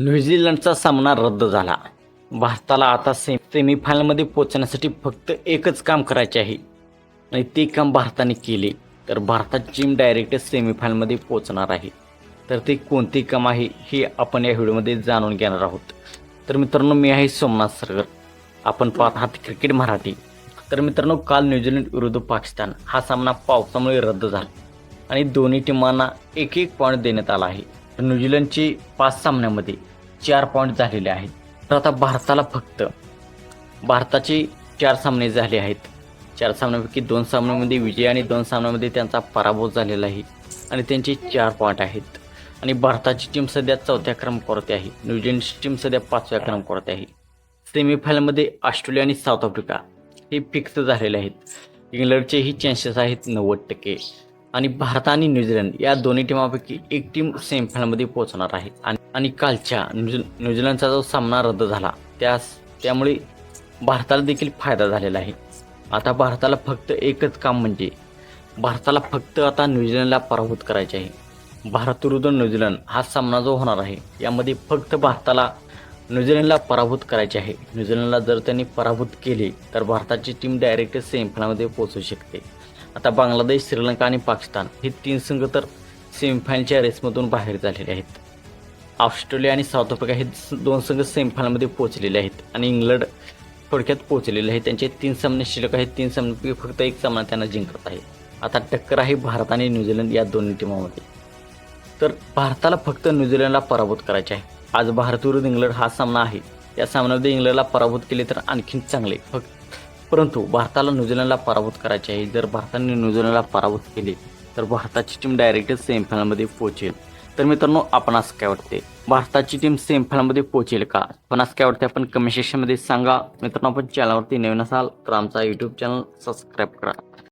न्यूझीलंडचा सामना रद्द झाला. भारताला आता से सेमीफायनलमध्ये पोचण्यासाठी फक्त एकच काम करायचे आहे. आणि ते काम भारताने केले. तर भारतात टीम डायरेक्ट सेमीफायनलमध्ये पोचणार आहे. तर ते कोणते काम आहे हे आपण या व्हिडिओमध्ये जाणून घेणार आहोत. तर मित्रांनो मी आहे सोमनाथ सरगर. आपण पाहत आहात क्रिकेट मराठी. तर मित्रांनो काल न्यूझीलंड विरुद्ध पाकिस्तान हा सामना पावसामुळे रद्द झाला. आणि दोन्ही टीमांना एक एक पॉईंट देण्यात आला आहे. तर न्यूझीलंडची पाच सामन्यामध्ये चार पॉईंट झालेले आहेत. तर आता भारताला फक्त भारताचे चार सामने झाले आहेत. चार सामन्यापैकी दोन सामन्यामध्ये विजय आणि दोन सामन्यामध्ये त्यांचा पराभव झालेला आहे आणि त्यांचे चार पॉईंट आहेत. आणि भारताची टीम सध्या चौथ्या क्रमांकावरती आहे. न्यूझीलंडची टीम सध्या पाचव्या क्रमांकावरती आहे. सेमीफायनलमध्ये ऑस्ट्रेलिया आणि साऊथ आफ्रिका हे फिक्स झालेले आहेत. इंग्लंडचेही चान्सेस आहेत नव्वद टक्के. आणि भारत आणि न्यूझीलंड या दोन्ही टीमापैकी एक टीम सेमीफायनलमध्ये पोहोचणार आहे. आणि कालच्या न्यूझी न्यूझीलंडचा जो सामना रद्द झाला त्यास त्यामुळे भारताला देखील फायदा झालेला आहे. आता भारताला फक्त एकच काम म्हणजे भारताला फक्त आता न्यूझीलंडला पराभूत करायचे आहे. भारत विरुद्ध न्यूझीलंड हा सामना जो होणार आहे यामध्ये फक्त भारताला न्यूझीलंडला पराभूत करायचे आहे. न्यूझीलंडला जर त्यांनी पराभूत केले तर भारताची टीम डायरेक्ट सेमीफायनलमध्ये पोहोचू शकते. आता बांगलादेश श्रीलंका आणि पाकिस्तान हे तीन संघ तर सेमीफायनलच्या रेसमधून बाहेर झालेले आहेत. ऑस्ट्रेलिया आणि साऊथ आफ्रिका हे दोन संघ सेमीफायनलमध्ये पोहोचलेले आहेत आणि इंग्लंड थोडक्यात पोहोचलेले आहे त्यांचे तीन सामने शिल्लक आहेत तीन सामने फक्त एक सामना त्यांना जिंकत आहे. आता टक्कर आहे भारत आणि न्यूझीलंड या दोन्ही टीमामध्ये. तर भारताला फक्त न्यूझीलंडला पराभूत करायचे आहे. आज भारत विरुद्ध इंग्लंड हा सामना आहे. या सामन्यामध्ये इंग्लंडला पराभूत केले तर आणखीन चांगले. फक्त परंतु भारताला न्यूझीलंडला पराभूत करायचे आहे. जर भारताने न्यूझीलंडला पराभूत केले तर भारताची टीम डायरेक्टच सेमीफायनलमध्ये पोहोचेल. तर मित्रांनो आपण असं काय वाटते भारताची टीम सेमीफायनलमध्ये पोहोचेल का? पण असं काय वाटते आपण कमेंट सेक्शनमध्ये सांगा. मित्रांनो आपण चॅनलवरती नवीन असाल तर आमचा यूट्यूब चॅनल सबस्क्राईब करा.